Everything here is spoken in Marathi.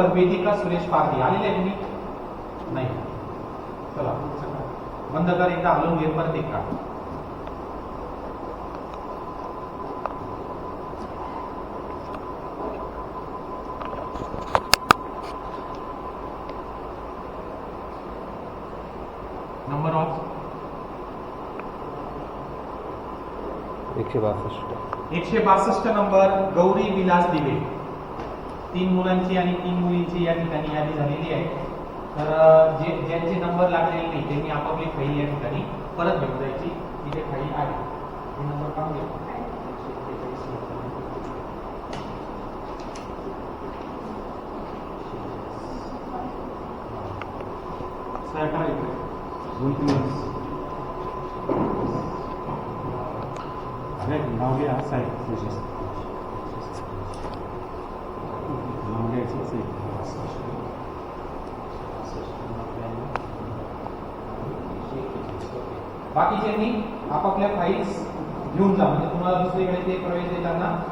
नंबर वेदिका सुरेश पारधी. आलेले आहे तुम्ही? नाही. चला बंद कर एकदा हलवून घे परत एक का नंबर ऑफ एकशे बासष्ट. एकशे बासष्ट नंबर गौरी विलास दिवे. तीन मुलांची आणि तीन मुलींची या ठिकाणी यादी झालेली आहे. तर जे ज्यांचे नंबर लागलेले नाही त्यांनी आपापली फाईल या ठिकाणी परत घेऊन जायची. तिथे फाईल आहे. हे नंबर पाहून घ्या साहेब, बाकीच्यांनी आपापल्या फाईल्स घेऊन जा. म्हणजे तुम्हाला दुसरीकडे ते प्रवेश देताना